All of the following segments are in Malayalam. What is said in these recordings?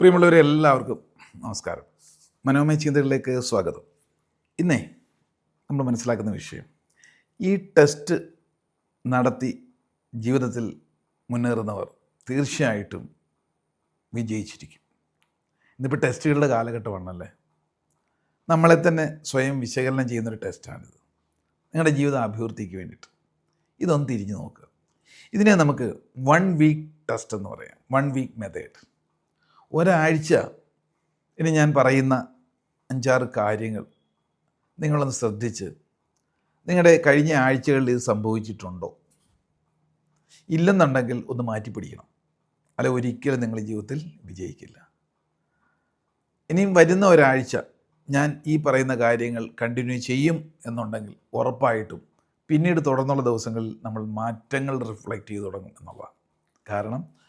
പ്രിയമുള്ളവരെ എല്ലാവർക്കും നമസ്കാരം. മനോമയ ചിന്തകളിലേക്ക് സ്വാഗതം. ഇന്നേ നമ്മൾ മനസ്സിലാക്കുന്ന വിഷയം ഈ ടെസ്റ്റ് നടത്തി ജീവിതത്തിൽ മുന്നേറുന്നവർ തീർച്ചയായിട്ടും വിജയിച്ചിരിക്കും. ഇന്നിപ്പോൾ ടെസ്റ്റുകളുടെ കാലഘട്ടമാണല്ലേ? നമ്മളെ തന്നെ സ്വയം വിശകലനം ചെയ്യുന്നൊരു ടെസ്റ്റാണിത് നിങ്ങളുടെ ജീവിത അഭിവൃദ്ധിക്ക് വേണ്ടിയിട്ട്. ഇതൊന്ന് തിരിഞ്ഞു നോക്കുക ഇതിനെ നമുക്ക് വൺ വീക്ക് ടെസ്റ്റ് എന്ന് പറയാം. വൺ വീക്ക് മെത്തേഡ് ഒരാഴ്ച ഇനി ഞാൻ പറയുന്ന അഞ്ചാറ് കാര്യങ്ങൾ നിങ്ങളൊന്ന് ശ്രദ്ധിച്ച് നിങ്ങളുടെ കഴിഞ്ഞ ആഴ്ചകളിൽ ഇത് സംഭവിച്ചിട്ടുണ്ടോ? ഇല്ലെന്നുണ്ടെങ്കിൽ ഒന്ന് മാറ്റി പിടിക്കണം. അല്ല ഒരിക്കലും നിങ്ങൾ ജീവിതത്തിൽ വിജയിക്കില്ല. ഇനിയും വരുന്ന ഒരാഴ്ച ഞാൻ ഈ പറയുന്ന കാര്യങ്ങൾ കണ്ടിന്യൂ ചെയ്യും എന്നുണ്ടെങ്കിൽ ഉറപ്പായിട്ടും പിന്നീട് തുടർന്നുള്ള ദിവസങ്ങളിൽ നമ്മൾ മാറ്റങ്ങൾ റിഫ്ലക്റ്റ് ചെയ്ത് തുടങ്ങും എന്നുള്ളതാണ്. കാരണം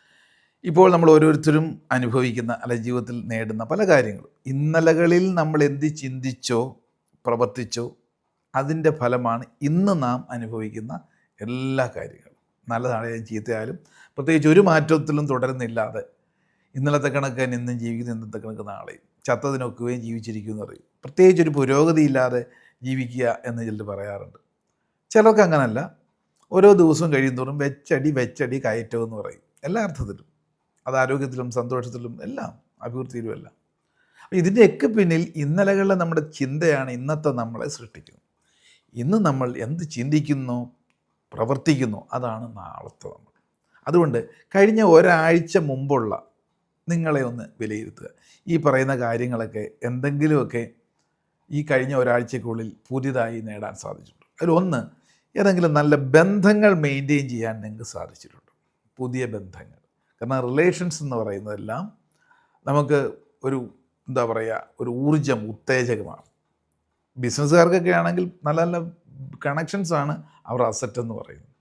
ഇപ്പോൾ നമ്മൾ ഓരോരുത്തരും അനുഭവിക്കുന്ന അല്ല ജീവിതത്തിൽ നേടുന്ന പല കാര്യങ്ങളും ഇന്നലകളിൽ നമ്മൾ എന്ത് ചിന്തിച്ചോ പ്രവർത്തിച്ചോ അതിന്റെ ഫലമാണ് ഇന്ന് നാം അനുഭവിക്കുന്ന എല്ലാ കാര്യങ്ങളും. നല്ലതാണെങ്കിലും ചീത്തയായാലും പ്രത്യേകിച്ച് ഒരു മാറ്റത്തിലും തുടരുന്നില്ലാതെ ഇന്നലത്തെ കണക്ക് ഇന്നും ജീവിക്കുന്നു ഇന്നത്തെ കണക്ക് നാളെയും ചത്തതിനൊക്കുകയും ജീവിച്ചിരിക്കും എന്ന് പറയും. പ്രത്യേകിച്ച് ഒരു പുരോഗതിയില്ലാതെ ജീവിക്കുക എന്ന് ചിലർ പറയാറുണ്ട്. ചിലർക്ക് അങ്ങനല്ല. ഓരോ ദിവസവും കഴിയുന്തോറും വെച്ചടി വെച്ചടി കയറ്റമെന്ന് പറയും. എല്ലാ അർത്ഥത്തിലും. അത് ആരോഗ്യത്തിലും സന്തോഷത്തിലും എല്ലാം അഭിവൃദ്ധിയിലും എല്ലാം. ഇതിന്റെയൊക്കെ പിന്നിൽ ഇന്നലകളിലെ നമ്മുടെ ചിന്തയാണ് ഇന്നത്തെ നമ്മളെ സൃഷ്ടിക്കുന്നത് ഇന്ന് നമ്മൾ എന്ത് ചിന്തിക്കുന്നു പ്രവർത്തിക്കുന്നു അതാണ് നാളത്തെ നമ്മൾ. അതുകൊണ്ട് കഴിഞ്ഞ ഒരാഴ്ച മുമ്പുള്ള നിങ്ങളെ ഒന്ന് വിലയിരുത്തുക. ഈ പറയുന്ന കാര്യങ്ങളൊക്കെ എന്തെങ്കിലുമൊക്കെ ഈ കഴിഞ്ഞ ഒരാഴ്ചക്കുള്ളിൽ പുതിയതായി നേടാൻ സാധിച്ചിട്ടുണ്ട്. അതിലൊന്ന് ഏതെങ്കിലും നല്ല ബന്ധങ്ങൾ മെയിന്റെയിൻ ചെയ്യാൻ നിങ്ങൾക്ക് സാധിച്ചിട്ടുണ്ട്. പുതിയ ബന്ധങ്ങൾ. കാരണം റിലേഷൻസ് എന്ന് പറയുന്നതെല്ലാം നമുക്ക് ഒരു എന്താ പറയുക ഒരു ഊർജം ഉത്തേജകമാണ്. ബിസിനസ്സുകാർക്കൊക്കെ ആണെങ്കിൽ നല്ല നല്ല കണക്ഷൻസ് ആണ് അവർ അസറ്റ് എന്ന് പറയുന്നത്.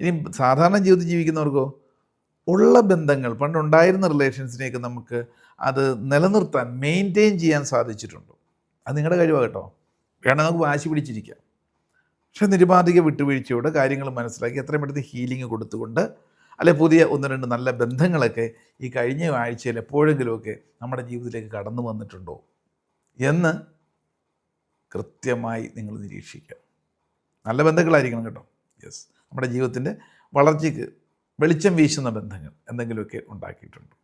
ഇനി സാധാരണ ജീവിതം ജീവിക്കുന്നവർക്കോ ഉള്ള ബന്ധങ്ങൾ പണ്ടുണ്ടായിരുന്ന റിലേഷൻസിനെയൊക്കെ നമുക്ക് അത് നിലനിർത്താൻ മെയിന്റെയിൻ ചെയ്യാൻ സാധിച്ചിട്ടുണ്ടോ. അത് നിങ്ങളുടെ കഴിവാണ് കേട്ടോ. വേണം നമുക്ക് വാശി പിടിച്ചിരിക്കാം. പക്ഷെ നിരുപാധിക വിട്ടുവീഴ്ചയോടെ കാര്യങ്ങൾ മനസ്സിലാക്കി എത്രയും പെട്ടെന്ന് ഹീലിംഗ് കൊടുത്തുകൊണ്ട് അല്ലെ പുതിയ ഒന്ന് രണ്ട് നല്ല ബന്ധങ്ങളൊക്കെ ഈ കഴിഞ്ഞ ആഴ്ചയിൽ എപ്പോഴെങ്കിലുമൊക്കെ നമ്മുടെ ജീവിതത്തിലേക്ക് കടന്നു വന്നിട്ടുണ്ടോ? എന്ന് കൃത്യമായി നിങ്ങൾ നിരീക്ഷിക്കുക. നല്ല ബന്ധങ്ങളായിരിക്കണം കേട്ടോ. യെസ് നമ്മുടെ ജീവിതത്തിന്റെ വളർച്ചയ്ക്ക് വെളിച്ചം വീശുന്ന ബന്ധങ്ങൾ എന്തെങ്കിലുമൊക്കെ ഉണ്ടാക്കിയിട്ടുണ്ട്.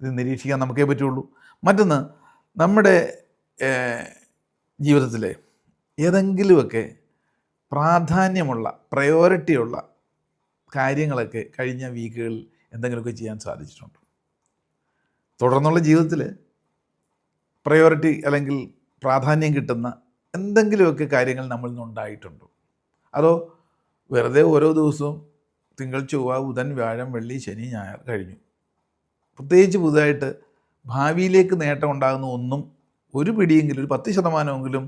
ഇത് നിരീക്ഷിക്കാൻ നമുക്കേ പറ്റുള്ളൂ. മറ്റൊന്ന് നമ്മുടെ ജീവിതത്തിലെ ഏതെങ്കിലുമൊക്കെ പ്രാധാന്യമുള്ള പ്രയോറിറ്റിയുള്ള കാര്യങ്ങളൊക്കെ കഴിഞ്ഞ വീക്കുകളിൽ എന്തെങ്കിലുമൊക്കെ ചെയ്യാൻ സാധിച്ചിട്ടുണ്ട്. തുടർന്നുള്ള ജീവിതത്തിൽ പ്രയോറിറ്റി അല്ലെങ്കിൽ പ്രാധാന്യം കിട്ടുന്ന എന്തെങ്കിലുമൊക്കെ കാര്യങ്ങൾ നമ്മളിൽ നിന്നുണ്ടായിട്ടുണ്ടോ അതോ വെറുതെ ഓരോ ദിവസവും തിങ്കൾ ചൊവ്വ ബുധൻ വ്യാഴം വെള്ളി ശനി ഞായർ കഴിഞ്ഞു. പ്രത്യേകിച്ച് പുതുതായിട്ട് ഭാവിയിലേക്ക് നേട്ടം ഉണ്ടാകുന്ന ഒന്നും ഒരു പിടിയെങ്കിലും ഒരു പത്ത് ശതമാനമെങ്കിലും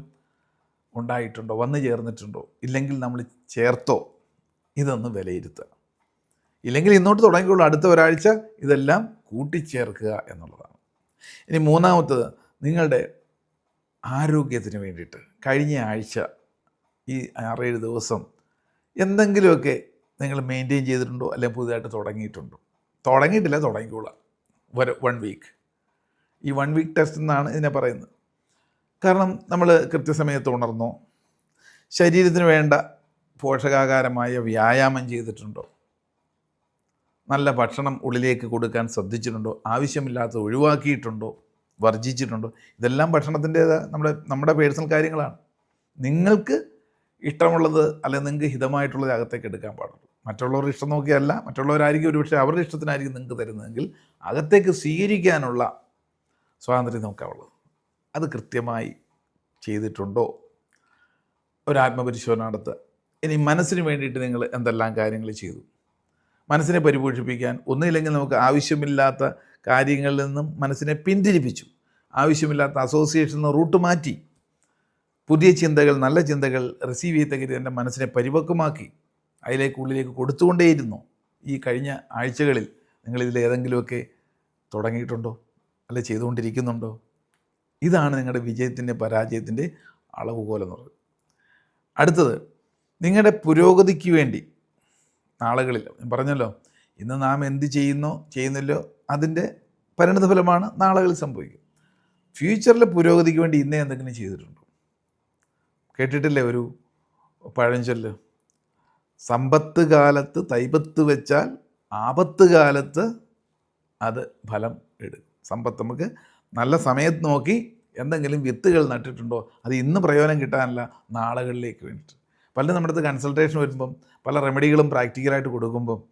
ഉണ്ടായിട്ടുണ്ടോ വന്നു ചേർന്നിട്ടുണ്ടോ ഇല്ലെങ്കിൽ നമ്മൾ ചേർത്തോ? ഇതൊന്ന് വിലയിരുത്തുക. ഇല്ലെങ്കിൽ ഇന്നോട്ട് തുടങ്ങിയുള്ളൂ അടുത്ത ഒരാഴ്ച ഇതെല്ലാം കൂട്ടിച്ചേർക്കുക എന്നുള്ളതാണ്. ഇനി മൂന്നാമത്തത് നിങ്ങളുടെ ആരോഗ്യത്തിന് വേണ്ടിയിട്ട് കഴിഞ്ഞ ആഴ്ച ഈ ആറേഴ് ദിവസം എന്തെങ്കിലുമൊക്കെ നിങ്ങൾ മെയിന്റെയിൻ ചെയ്തിട്ടുണ്ടോ? അല്ലെങ്കിൽ പുതിയതായിട്ട് തുടങ്ങിയിട്ടുണ്ടോ? തുടങ്ങിയിട്ടില്ല തുടങ്ങിക്കോളാം. ഒരു വൺ വീക്ക് ഈ വൺ വീക്ക് ടെസ്റ്റ് എന്നാണ് ഇതിനെ പറയുന്നത്. കാരണം നമ്മൾ കൃത്യസമയത്ത് ഉണർന്നോ? ശരീരത്തിന് വേണ്ട പോഷകാഹാരമായ വ്യായാമം ചെയ്തിട്ടുണ്ടോ? നല്ല ഭക്ഷണം ഉള്ളിലേക്ക് കൊടുക്കാൻ ശ്രദ്ധിച്ചിട്ടുണ്ടോ? ആവശ്യമില്ലാത്ത ഒഴിവാക്കിയിട്ടുണ്ടോ? വർജിച്ചിട്ടുണ്ടോ ഇതെല്ലാം ഭക്ഷണത്തിന്റെ നമ്മുടെ നമ്മുടെ പേഴ്സണൽ കാര്യങ്ങളാണ്. നിങ്ങൾക്ക് ഇഷ്ടമുള്ളത് അല്ലെങ്കിൽ നിങ്ങൾക്ക് ഹിതമായിട്ടുള്ളത് അകത്തേക്ക് എടുക്കാൻ പാടുള്ളൂ. മറ്റുള്ളവർ ഇഷ്ടം നോക്കിയല്ല മറ്റുള്ളവരായിരിക്കും ഒരുപക്ഷെ അവരുടെ ഇഷ്ടത്തിനായിരിക്കും നിങ്ങൾക്ക് തരുന്നതെങ്കിൽ അകത്തേക്ക് സ്വീകരിക്കാനുള്ള സ്വാതന്ത്ര്യം നോക്കാവുള്ളത് അത് കൃത്യമായി ചെയ്തിട്ടുണ്ടോ? ഒരു ആത്മപരിശോധന നടത്തുക. ഇനി മനസ്സിന് വേണ്ടിയിട്ട് നിങ്ങൾ എന്തെല്ലാം കാര്യങ്ങൾ ചെയ്തു? മനസ്സിനെ പരിപോഷിപ്പിക്കാൻ ഒന്നുമില്ലെങ്കിൽ നമുക്ക് ആവശ്യമില്ലാത്ത കാര്യങ്ങളിൽ നിന്നും മനസ്സിനെ പിന്തിരിപ്പിച്ചു. ആവശ്യമില്ലാത്ത അസോസിയേഷൻ നിന്ന് റൂട്ട് മാറ്റി. പുതിയ ചിന്തകൾ നല്ല ചിന്തകൾ റിസീവ് ചെയ്തകരി എന്റെ മനസ്സിനെ പരിപക്വമാക്കി. അതിലേക്ക് ഉള്ളിലേക്ക് കൊടുത്തുകൊണ്ടേയിരുന്നു. ഈ കഴിഞ്ഞ ആഴ്ചകളിൽ നിങ്ങളിതിൽ ഏതെങ്കിലുമൊക്കെ തുടങ്ങിയിട്ടുണ്ടോ? അല്ല ചെയ്തുകൊണ്ടിരിക്കുന്നുണ്ടോ? ഇതാണ് നിങ്ങളുടെ വിജയത്തിന്റെ പരാജയത്തിന്റെ അളവുകോലെന്ന് പറയുന്നത്. അടുത്തത് നിങ്ങളുടെ പുരോഗതിക്ക് വേണ്ടി നാളുകളിൽ പറഞ്ഞല്ലോ ഇന്ന് നാം എന്ത് ചെയ്യുന്നോ ചെയ്യുന്നില്ലോ അതിന്റെ പരിണതഫലമാണ് നാളുകളിൽ സംഭവിക്കുക. ഫ്യൂച്ചറിലെ പുരോഗതിക്ക് വേണ്ടി ഇന്നേ എന്തെങ്കിലും ചെയ്തിട്ടുണ്ടോ? കേട്ടിട്ടില്ലേ ഒരു പഴഞ്ചൊല്ല്? സമ്പത്ത് കാലത്ത് തൈപത്ത് വെച്ചാൽ ആപത്ത് കാലത്ത് അത് ഫലം എടുക്കും. സമ്പത്ത് നമുക്ക് നല്ല സമയത്ത് നോക്കി എന്തെങ്കിലും വിത്തുകൾ നട്ടിട്ടുണ്ടോ? അത് ഇന്ന് പ്രയോജനം കിട്ടാനല്ല നാളുകളിലേക്ക് വേണ്ടിയിട്ട്. പലരും നമ്മുടെ അടുത്ത് കൺസൾട്ടേഷൻ വരുമ്പം പല റെമഡികളും പ്രാക്ടിക്കലായിട്ട് കൊടുക്കുമ്പം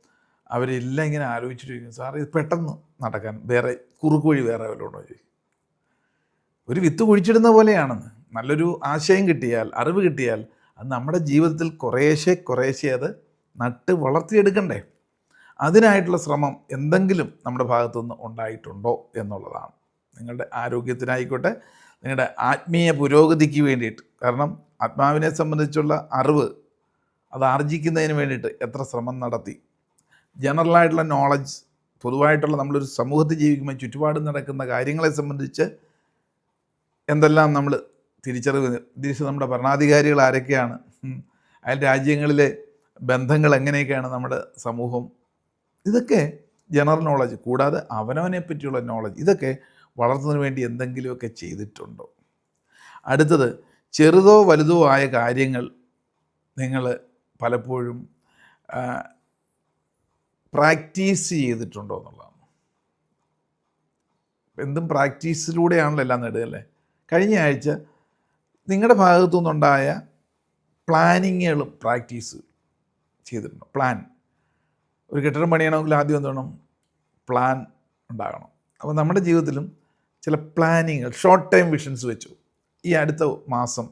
അവരെല്ലാം ഇങ്ങനെ ആലോചിച്ചിട്ടിരിക്കും സാർ ഇത് പെട്ടെന്ന് നടക്കാൻ വേറെ കുറുക്ക് വഴി വേറെ വല്ലതുണ്ടോ ചോദിക്കും. ഒരു വിത്ത് കുഴിച്ചിടുന്ന പോലെയാണെന്ന്. നല്ലൊരു ആശയം കിട്ടിയാൽ അറിവ് കിട്ടിയാൽ അത് നമ്മുടെ ജീവിതത്തിൽ കുറേശ്ശെ കുറേശ്ശെ അത് നട്ട് വളർത്തിയെടുക്കണ്ടേ? അതിനായിട്ടുള്ള ശ്രമം എന്തെങ്കിലും നമ്മുടെ ഭാഗത്തുനിന്ന് ഉണ്ടായിട്ടുണ്ടോ എന്നുള്ളതാണ്. നിങ്ങളുടെ ആരോഗ്യത്തിനായിക്കോട്ടെ നിങ്ങളുടെ ആത്മീയ പുരോഗതിക്ക് വേണ്ടിയിട്ട് കാരണം ആത്മാവിനെ സംബന്ധിച്ചുള്ള അറിവ് അത് ആർജിക്കുന്നതിന് വേണ്ടിയിട്ട് എത്ര ശ്രമം നടത്തി. ജനറലായിട്ടുള്ള നോളജ് പൊതുവായിട്ടുള്ള നമ്മളൊരു സമൂഹത്തിൽ ജീവിക്കുമ്പോൾ ചുറ്റുപാട് നടക്കുന്ന കാര്യങ്ങളെ സംബന്ധിച്ച് എന്തെല്ലാം നമ്മൾ തിരിച്ചറിവ് തിരിച്ച് നമ്മുടെ ഭരണാധികാരികൾ ആരൊക്കെയാണ് അയൽ രാജ്യങ്ങളിലെ ബന്ധങ്ങൾ എങ്ങനെയൊക്കെയാണ് നമ്മുടെ സമൂഹം. ഇതൊക്കെ ജനറൽ നോളജ് കൂടാതെ അവനവനെ പറ്റിയുള്ള നോളജ് ഇതൊക്കെ വളർത്തുന്നതിന് വേണ്ടി എന്തെങ്കിലുമൊക്കെ ചെയ്തിട്ടുണ്ടോ? അടുത്തത് ചെറുതോ വലുതോ ആയ കാര്യങ്ങൾ നിങ്ങൾ പലപ്പോഴും പ്രാക്ടീസ് ചെയ്തിട്ടുണ്ടോ എന്നുള്ളതാണ്. എന്തും പ്രാക്ടീസിലൂടെയാണല്ലോ എല്ലാം നേടുകയല്ലേ? കഴിഞ്ഞ ആഴ്ച നിങ്ങളുടെ ഭാഗത്തു നിന്നുണ്ടായ പ്ലാനിങ്ങുകളും പ്രാക്ടീസ് ചെയ്തിട്ടുണ്ടോ. പ്ലാൻ. ഒരു കെട്ടിടം പണിയണമെങ്കിൽ ആദ്യം എന്ത് വേണം? പ്ലാൻ ഉണ്ടാകണം. അപ്പോൾ നമ്മുടെ ജീവിതത്തിലും ചില പ്ലാനിങ്ങുകൾ ഷോർട്ട് ടൈം വിഷൻസ് വെച്ചു. ഈ അടുത്ത മാസം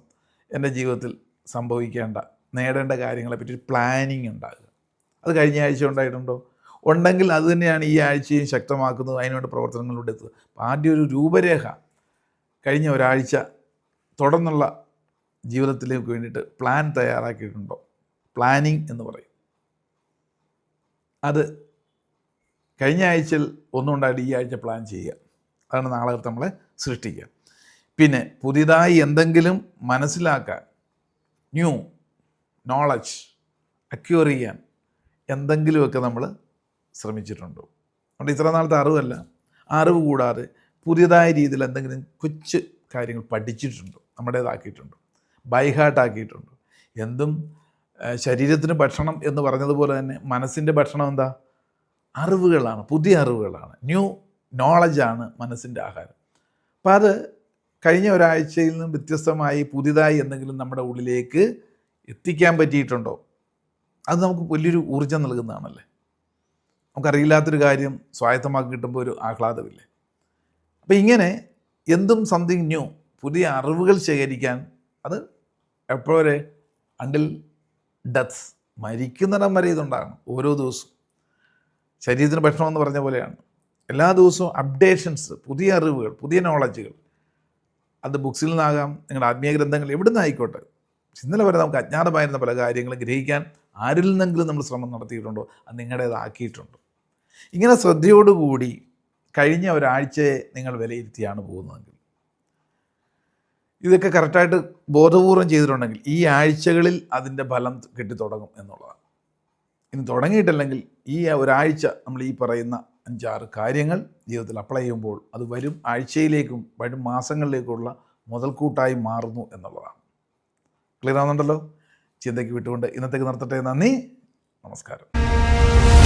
എന്റെ ജീവിതത്തിൽ സംഭവിക്കേണ്ട നേടേണ്ട കാര്യങ്ങളെപ്പറ്റി ഒരു പ്ലാനിങ് ഉണ്ടാകുക. അത് കഴിഞ്ഞ ആഴ്ച ഉണ്ടായിട്ടുണ്ടോ? ഉണ്ടെങ്കിൽ അത് തന്നെയാണ് ഈ ആഴ്ചയും ശക്തമാക്കുന്നത് അതിനുവേണ്ട പ്രവർത്തനങ്ങളിലൂടെ എത്തുക. അപ്പോൾ ആദ്യം ഒരു രൂപരേഖ കഴിഞ്ഞ ഒരാഴ്ച തുടർന്നുള്ള ജീവിതത്തിലേക്ക് വേണ്ടിയിട്ട് പ്ലാൻ തയ്യാറാക്കിയിട്ടുണ്ടോ? പ്ലാനിങ് എന്ന് പറയും. അത് കഴിഞ്ഞ ആഴ്ചയിൽ ഒന്നും ഉണ്ടായിട്ട് ഈ ആഴ്ച പ്ലാൻ ചെയ്യുക. അതാണ് നാളെ നമ്മളെ സൃഷ്ടിക്കുക. പിന്നെ പുതിയതായി എന്തെങ്കിലും മനസ്സിലാക്കാൻ ന്യൂ നോളജ് അക്യൂർ ചെയ്യാൻ എന്തെങ്കിലുമൊക്കെ നമ്മൾ ശ്രമിച്ചിട്ടുണ്ടോ. അതുകൊണ്ട് ഇത്ര നാളത്തെ അറിവല്ല. അറിവ് കൂടാതെ പുതിയതായ രീതിയിൽ എന്തെങ്കിലും കൊച്ചു കാര്യങ്ങൾ പഠിച്ചിട്ടുണ്ടോ നമ്മുടേതാക്കിയിട്ടുണ്ടോ ബൈഹാർട്ടാക്കിയിട്ടുണ്ടോ എന്തും ശരീരത്തിന് ഭക്ഷണം എന്ന് പറഞ്ഞതുപോലെ തന്നെ മനസ്സിന്റെ ഭക്ഷണം എന്താ? അറിവുകളാണ് പുതിയ അറിവുകളാണ്. ന്യൂ നോളജാണ് മനസ്സിന്റെ ആഹാരം. അപ്പം അത് കഴിഞ്ഞ ഒരാഴ്ചയിൽ നിന്നും വ്യത്യസ്തമായി പുതിയതായി എന്തെങ്കിലും നമ്മുടെ ഉള്ളിലേക്ക് എത്തിക്കാൻ പറ്റിയിട്ടുണ്ടോ? അത് നമുക്ക് വലിയൊരു ഊർജം നൽകുന്നതാണല്ലേ? നമുക്കറിയില്ലാത്തൊരു കാര്യം സ്വായത്തമാക്കി കിട്ടുമ്പോൾ ഒരു ആഹ്ലാദമില്ലേ? അപ്പം ഇങ്ങനെ എന്തും സംതിങ് ന്യൂ പുതിയ അറിവുകൾ ശേഖരിക്കാൻ അത് എപ്പോഴേ? അണ്ടിൽ ഡെത്ത് മരിക്കുന്നിടം വരെ ഇതുണ്ടാകണം. ഓരോ ദിവസവും. ശരീരത്തിന് ഭക്ഷണം എന്ന് പറഞ്ഞ പോലെയാണ്. എല്ലാ ദിവസവും അപ്ഡേഷൻസ് പുതിയ അറിവുകൾ പുതിയ നോളജുകൾ അത് ബുക്സിൽ നിന്നാകാം നിങ്ങളുടെ ആത്മീയ ഗ്രന്ഥങ്ങൾ എവിടെ നിന്നായിക്കോട്ടെ ഇന്നലെ വരെ നമുക്ക് അജ്ഞാതമായിരുന്ന പല കാര്യങ്ങളും ഗ്രഹിക്കാൻ ആരിൽ നിന്നെങ്കിലും നമ്മൾ ശ്രമം നടത്തിയിട്ടുണ്ടോ? അത് നിങ്ങളുടേതാക്കിയിട്ടുണ്ടോ. ഇങ്ങനെ ശ്രദ്ധയോടുകൂടി കഴിഞ്ഞ ഒരാഴ്ചയെ നിങ്ങൾ വിലയിരുത്തിയാണ് പോകുന്നതെങ്കിൽ. ഇതൊക്കെ കറക്റ്റായിട്ട് ബോധപൂർവം ചെയ്തിട്ടുണ്ടെങ്കിൽ ഈ ആഴ്ചകളിൽ അതിന്റെ ഫലം കിട്ടിത്തുടങ്ങും എന്നുള്ളതാണ്. ഇനി തുടങ്ങിയിട്ടില്ലെങ്കിൽ ഈ ഒരാഴ്ച നമ്മൾ ഈ പറയുന്ന അഞ്ചാറ് കാര്യങ്ങൾ ജീവിതത്തിൽ അപ്ലൈ ചെയ്യുമ്പോൾ അത് വരും ആഴ്ചയിലേക്കും വരും മാസങ്ങളിലേക്കുള്ള മുതൽക്കൂട്ടായി മാറുന്നു എന്നുള്ളതാണ്. ക്ലിയർ ആവുന്നുണ്ടല്ലോ? ചിന്തയ്ക്ക് വിട്ടുകൊണ്ട് ഇന്നത്തേക്ക് നിർത്തട്ടെ. നന്ദി. നമസ്കാരം.